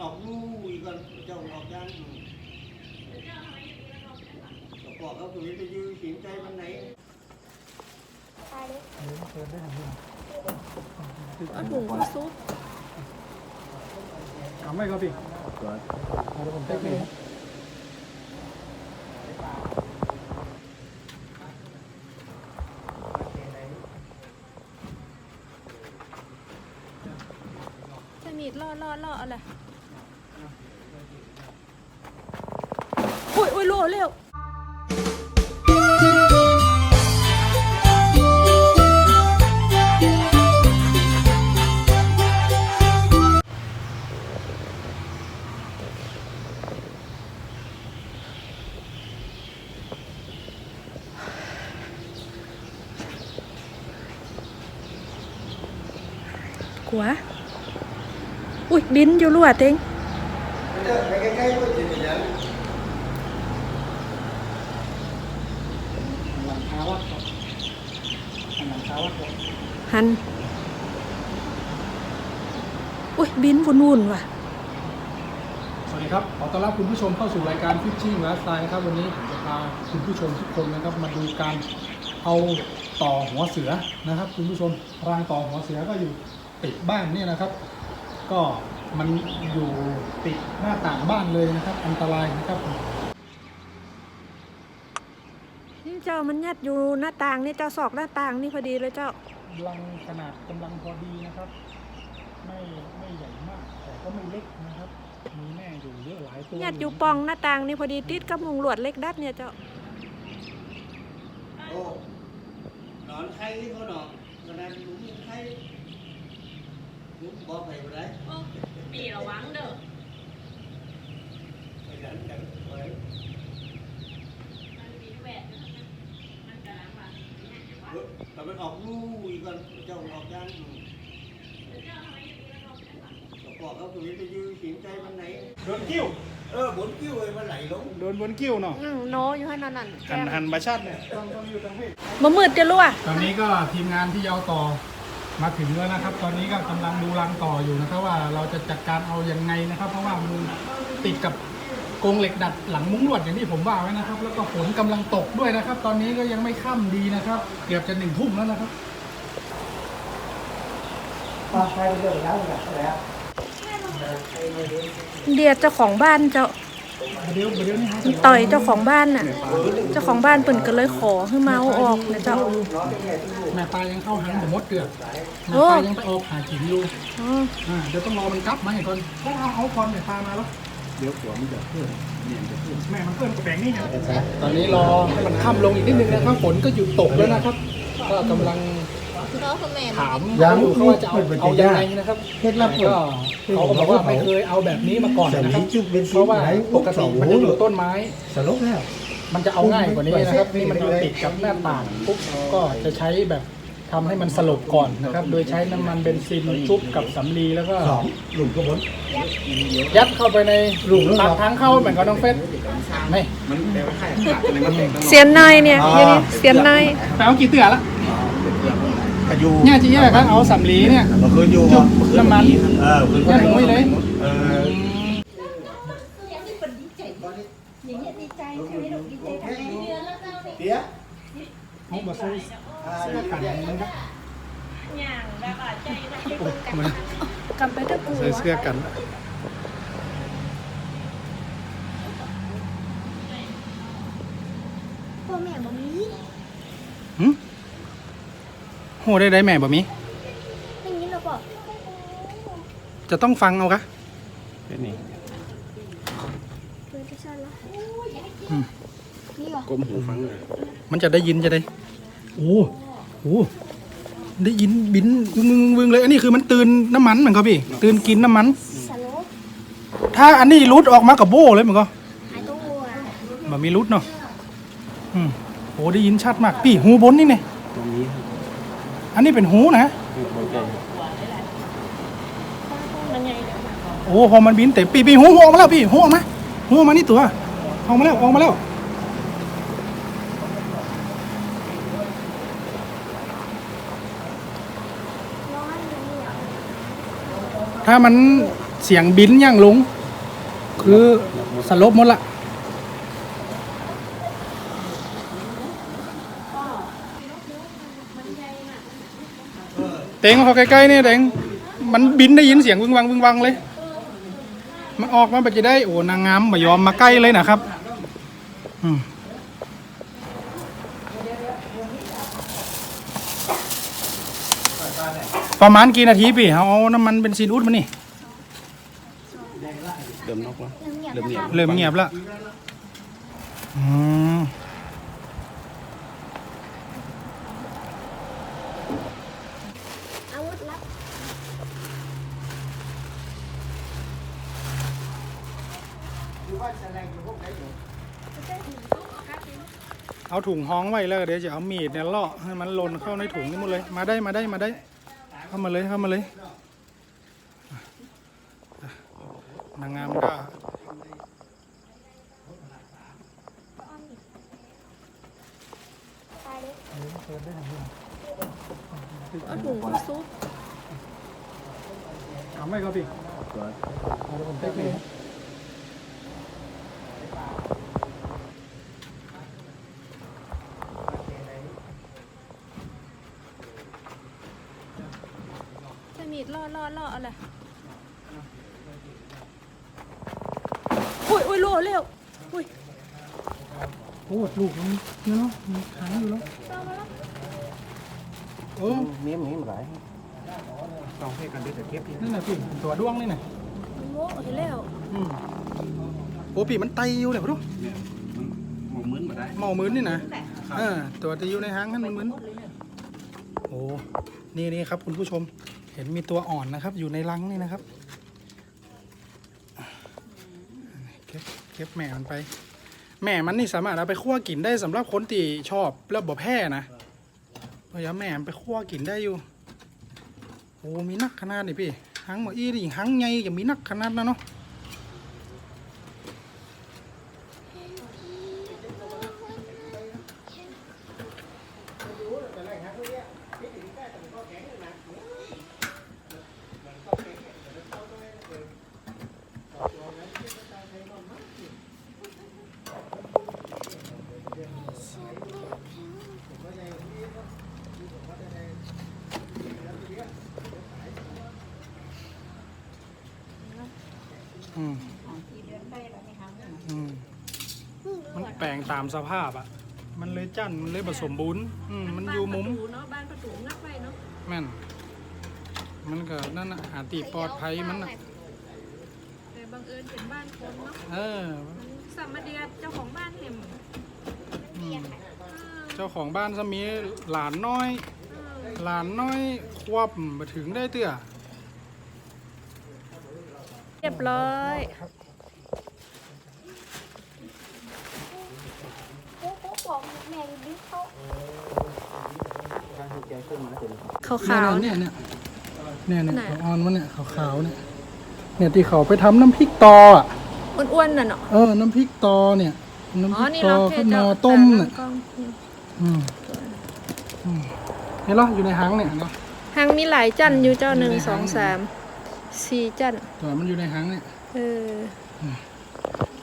ออกลูกอีกก่อนเจ้าออกยันบอกเขาตัวนี้จะยืนสินใจวันไหนเอาถุงซุปเอาไม่ครับพี่เอาเดี๋ยวผมเช็คให้จะมีดล่อล่อล่ออะไร กลัว อุ้ยบินอยู่รั่วเต็งไปใกล้ๆด้วยสิยันหลังคาวัดครับหลังฮัน อุ้ยบินวุ่นวุ่นว่ะ สวัสดีครับ ขอต้อนรับคุณผู้ชมเข้าสู่รายการฟิชชิ่งไลฟ์สไตล์นะครับ วันนี้ผมจะพาคุณผู้ชมทุกคนนะครับมาดูการเอาต่อหัวเสือนะครับ คุณผู้ชมรางต่อหัวเสือก็อยู่ ติดบ้านเนี่ยนะครับ ก็มันอยู่ติดหน้าต่างบ้านเลยนะครับ อันตรายนะครับนี่เจ้ามันยัดอยู่หน้าต่างนี่เจ้าสอกหน้าต่างนี่พอดีเลยเจ้ารังขนาดกำลังพอดีนะครับ ไม่ไม่ใหญ่มาก แต่ก็ไม่เล็กนะครับ มีแม่อยู่เยอะหลายตัวยัดอยู่ปล่องหน้าต่างนี่พอดีติดกับมุงลวดเล็กดัดเนี่ยเจ้าโอ้นอนไข้ที่เขานอนขนาดหนุ่มไข้ห นุ่มบอกไปบ่ได้ปีระวังเด้อไปยันกันไว้มันมีแหวนอยู่นะมันกำลังว่าเนี่ยเดี๋ยวว่าเฮ้ยแต่มันออกลูกอีกก่อนเจ้าออกยันเจ้าทำไมอยู่ในห้องนั้นวะบอกเขาตัวนี้จะยืนสินใจวันไหนโดนกิ้วเออบนกิ้วเลยมันไหลลงโดนบนกิ้วเนาะอืมโนอยู่ให้นั่นนั่นหันหันมาชัดเนี่ยต้องต้องอยู่ตรงนี้มามืดจะรั่วตอนนี้ก็ทีมงานที่ยาวต่อ มาถึงแล้วนะครับ ตอนนี้ก็กำลังดูรังต่ออยู่นะครับ ว่าเราจะจัดการเอายังไงนะครับ เพราะว่ามันติดกับกรงเหล็กดัดหลังมุ้งลวดอย่างที่ผมว่าไว้นะครับ แล้วก็ฝนกำลังตกด้วยนะครับ ตอนนี้ก็ยังไม่ค่ำดีนะครับ เกือบจะหนึ่งทุ่มแล้วนะครับเดียเจ้าของบ้านเจ้าเดี๋ยวเดี๋ยวนี้ฮะ ต่อยเจ้าของบ้านน่ะ เจ้าของบ้านเปิ่นก็เลยขอให้มาเอาออกนะเจ้าแม่ปลายังเข้าหังผมมดเกลือกแม่โอ้ปลายังไปออกหากินอยู่อ๋ออ่าเดี๋ยวต้องรอมันกลับมาให้ก่อนต้องเอาเอาก่อนแม่ปลามาแล้วเดี๋ยวหัวมันจะเพิ่มเนี่ยจะเพิ่มแม่มันเพิ่มกระแบงนี่ครับตอนนี้รอให้มันค่ำลงอีกนิดนึงนะครับฝนก็หยุดตกแล้วนะครับ ก็กำลัง ถามเขาอยู่เขาว่าจะเอาเอายังไงนะครับเคล็ดลับก็เขาก็บอกว่าไม่เคยเอาแบบนี้มาก่อนนะครับเพราะว่าปกติมันจะอยู่ต้นไม้สลบแล้วมันจะเอาง่ายกว่านี้นะครับนี่มันอยู่ติดกับหน้าต่างปุ๊บก็จะใช้แบบทำให้มันสลบก่อนนะครับ โดยใช้น้ำมันเบนซินชุบกับสำลีแล้วก็สองหลุมกระบนยัดเข้าไปในหลุมปากทางเข้าเหมือนกับน้องเฟสไม่เสียนในเนี่ยเดี๋ยวนี้เสียนในไปเอากี่เตือละ กระยูเนี่ยจีเนี่ยครับเอาสำลีเนี่ย เมื่อคืนอยู่จุบน้ำมัน เออคืนยัดลงไว้เลยเออ อย่างนี้เป็นดีใจอย่างนี้ดีใจใช่ไหมลูกดีใจกันไหมเดือนแล้วเจ้านี่เดี๋ยวเอามาซื้อเสื้อกันนะครับอย่างแบบว่าใจมันจะเบิ่งกันกำไปตะกูใส่เสื้อกัน พ่อแม่บ่มีหึโหได้ได้แม่บ่มีอย่างนี้เราบอกจะต้องฟังเอาคะเพื่อนที่ชอบแล้วนี่เหรอก้มหูฟังเลยมันจะได้ยินจะได้โอ้โหได้ยินบินวึงวึงวึงเลย อันนี้คือมันตื่นน้ำมันเหมือนเขาพี่ ตื่นกินน้ำมัน สโลปถ้าอันนี้รุดออกมากับโบ้เลยเหมือนก็หายตัววัวแบบมีรุดเนาะอืมโอ้ได้ยินชัดมากพี่หูบนนี่เนี่ยตรงนี้ อันนี้เป็นหูนะโอ้พอมันบินแต่ปีปีหูหูออกมาแล้วพี่หูออกมาหูออกมานี่ตัวออกมาแล้วออกมาแล้วถ้ามันเสียงบินอย่างลุงคือสลบหมดละ เต็งเขาใกล้ๆเนี่ยเต็งมันบินได้ยินเสียงวึงวังวึงวังเลย มันออกมาแบบจะได้โอ้นางงามไม่ยอมมาใกล้เลยนะครับอืมประมาณกี่นาทีพี่เอาน้ำมันเป็นซีนอุดมานี่เดิมนกแล้วเริ่มเหยียบเริ่มเงียบเริ่มเงียบแล้วอืม อาวุธลับ เอาถุงห้องไว้แล้วเดี๋ยวจะเอามีดเนี่ยเลาะให้มันหล่นเข้าในถุงนี่หมดเลย มาได้มาได้มาได้ เข้ามาเลยเข้ามาเลยนางงามก็เอาถุงมาซุปเอาไม่ครับพี่เทคนิคใช้มีด ล่อล่อล่ออะไรอุ้ยอุ้ยโลเร็วอุ้ยโอ้ลูกมันเนี่ยเนาะมันขังอยู่แล้วเออเนี้ยมันหลายต้องให้กันด้วยแต่เก็บนั่นน่ะพี่ตัวด้วงนี่น่ะโมเห็นแล้วอืมโอ้ปีมันไตอยู่เลยพะทุกเนี่ยมันหมองมึนมาได้เมามืนนี่นะเออตัวที่อยู่ในหางนั่นมันมึนโอ้นี่นี่ครับคุณผู้ชมเห็นมีตัวอ่อนนะครับ อยู่ในรังนี่นะครับ เก็บเก็บแม่มันไป แม่มันนี่สามารถเอาไปคั่วกินได้สำหรับคนที่ชอบแล้วบ่แพ้นะพยายามแม่มันไปคั่วกินได้อยู่โอ้มีนักขนาดนี่พี่หังหมออีนี่หังไงจะมีนักขนาดนั้นเนาะ อืมอืมมันแปลงตามสภาพอะ มันเลยจั่นมันเลยผสมบูรณ์อืมมันอยู่มุมเนาะบ้านประตูงักไว้เนาะแม่น มันก็นั่นน่ะหาตีปลอดภัยมันน่ะแต่บังเอิญเป็นบ้านคนเนาะเออสัมมาเดียเจ้าของบ้านเห็นอืมเจ้าของบ้านจะมีหลานน้อย หลานน้อยควบมาถึงได้เตื้อเรียบร้อยโอ้โหบอกแม่บิ๊กเขาขาวขาวเนี่ยเนี่ยเนี่ยเนี่ยไหนเขาออนมันเนี่ยขาวๆเนี่ยเนี่ยที่เขาไปทำน้ำพริกตออะอ้วนๆน่ะเนาะเออน้ำพริกตอเนี่ยน้ำอ๋พอริกนี่ตอเราข้าวหนอต้มเนี่ยอืมอืมเห็นเหรออยู่ในหางเนี่ยเนาะหางมีหลายจันอยู่เจ้าหนึ่งสองสาม สี่จันตัวมันอยู่ในหางเนี่ย เออ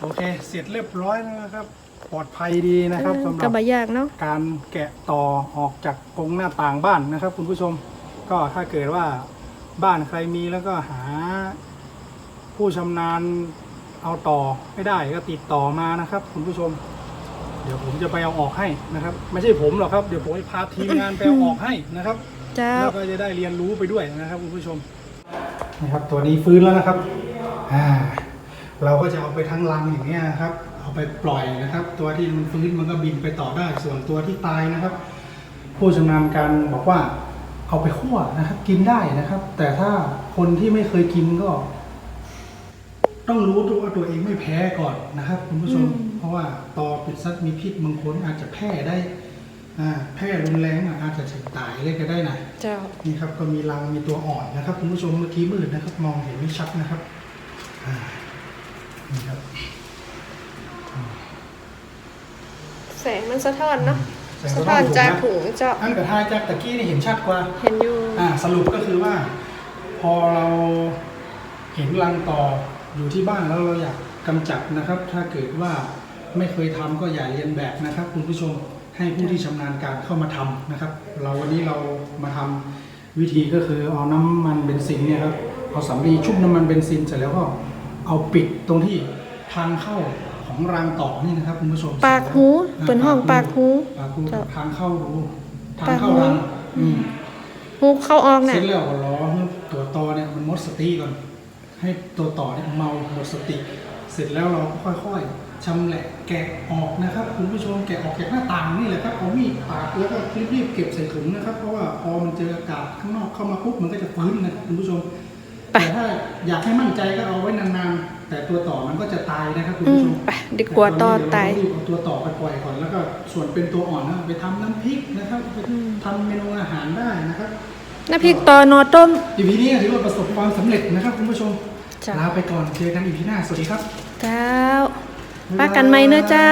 โอเค เสร็จเรียบร้อยแล้วนะครับ ปลอดภัยดีนะครับสำหกรัระบบะยากเนาะ การแกะต่อออกจากกรงหน้าต่างบ้านนะครับ คุณผู้ชม ก็ถ้าเกิดว่าบ้านใครมีแล้วก็หา ผู้ชำนาญเอาต่อไม่ได้ก็ติดต่อมานะครับ คุณผู้ชม เดี๋ยวผมจะไปเอาออกให้นะครับ ไม่ใช่ผมหรอกครับ เดี๋ยวผมจะพาทีมงานไปเอาออกให้นะครับเจ้า แล้วก็จะได้เรียนรู้ไปด้วยนะครับคุณผู้ชม นี่ครับ ตัวนี้ฟื้นแล้วนะครับอ่าเราก็จะเอาไปทั้งรังอย่างเงี้ยนะครับ เอาไปปล่อยนะครับ ตัวที่มันฟื้นมันก็บินไปต่อได้ ส่วนตัวที่ตายนะครับ ผู้ชำนาญการบอกว่าเอาไปคั่วนะครับ กินได้นะครับ แต่ถ้าคนที่ไม่เคยกินก็ ต้องรู้ตัวว่าตัวเองไม่แพ้ก่อนนะครับคุณผู้ชม เพราะว่าตอปิดซัดมีพิษบางคนอาจจะแพร่ได้ อ่าแพร่รุนแรงอะอาจจะถึงตายเลยก็ได้นะเจ้า นี่ครับก็มีรังมีตัวอ่อนนะครับคุณผู้ชมเมื่อกี้มืดนะครับ มองเห็นไม่ชัดนะครับอ่านี่ครับแสงมันสะท้อนเนาะ แสงสะสะท้ท้ออนนถูกจากนะถุงเจ้า อันกับทายจากตะกี้นี่เห็นชัดกว่า เห็นอยู่อ่าสรุปก็คือว่า พอเราเห็นรังต่ออยู่ที่บ้านแล้วเราอยากกำจัดนะครับ ถ้าเกิดว่าไม่เคยทำก็อย่าเรียนแบบนะครับ คุณผู้ชม ให้ผู้ที่ชำนาญการเข้ามาทำนะครับ เราวันนี้เรามาทำวิธีก็คือเอาน้ำมันเบนซินเนี่ยครับเอาสำลีชุบน้ำมันเบนซินเสร็จแล้วก็เอาปิดตรงที่ทางเข้าของรังต่อนี่นะครับคุณผู้ชมปากหูเปิดห้องปากหูปากหูเจ้าทางเข้ารูทางปากเข้าหูรังอืมหูเข้าออกเสน่ะร็จแล้วก็รอให้ตัวต่อเนี่ยมันหมดสติก่อน ให้ตัวต่อเนี่ยเมาหมดสติ เสร็จแล้วเราก็ค่อยๆ ชำแหละแกะออกนะครับคุณผู้ชมแกะออกจากหน้าต่างนี่แหละครับเอามีดปาดแล้วก็รีบๆเก็บใส่ถุงนะครับ เพราะว่าพอมันเจออากาศข้างนอกเข้ามาปุ๊บมันก็จะฟื้นนะคุณผู้ชมไปแต่ถ้าอยากให้มั่นใจก็เอาไว้นานๆ แต่ตัวต่อมันก็จะตายนะครับคุณอืผู้มชมไปดีกว่าต่อตายเดี๋วเรรีบเอาตัวต่อไปปล่อยก่อนแล้วก็ส่วนเป็นตัวอ่อนนะไปทำน้ำพริกนะครับไปทำเมนูอาหารได้นะครับ น้ำพริกต่อนอต้ม อีพีนี้ถือว่าประสบความสำเร็จนะครับคุณผู้ชมจ้ะ ลาไปก่อนเจอกันอีพีหน้าสวัสดีครับ เจ้า ปากันไหมเนอะเจ้า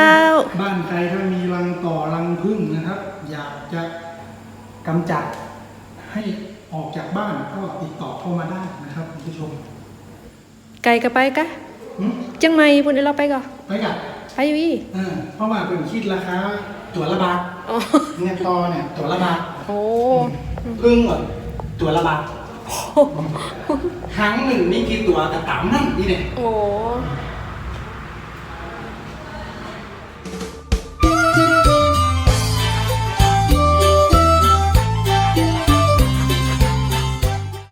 บ้านใครถ้ามีรังต่อรังพึ่งนะครับ อยากจะกำจัดให้ออกจากบ้านก็ติดต่อเข้ามาได้นะครับคุณผู้ชมไก่ก็ไปกะหืมจังไหมพุ่นเดี๋ยวเราไปก่อนไปกันไปอยู่อีเออเพราะว่าเป็นคิดราคาตัวละบาทอ๋อเนี่ยตอเนี่ยตัวละบาทโอ้พึ่งก่อนตัวละบาทครั้งหนึ่งนี่กี่ตัวกระต๋ำนั่นนี่เนี่ยโอ้เ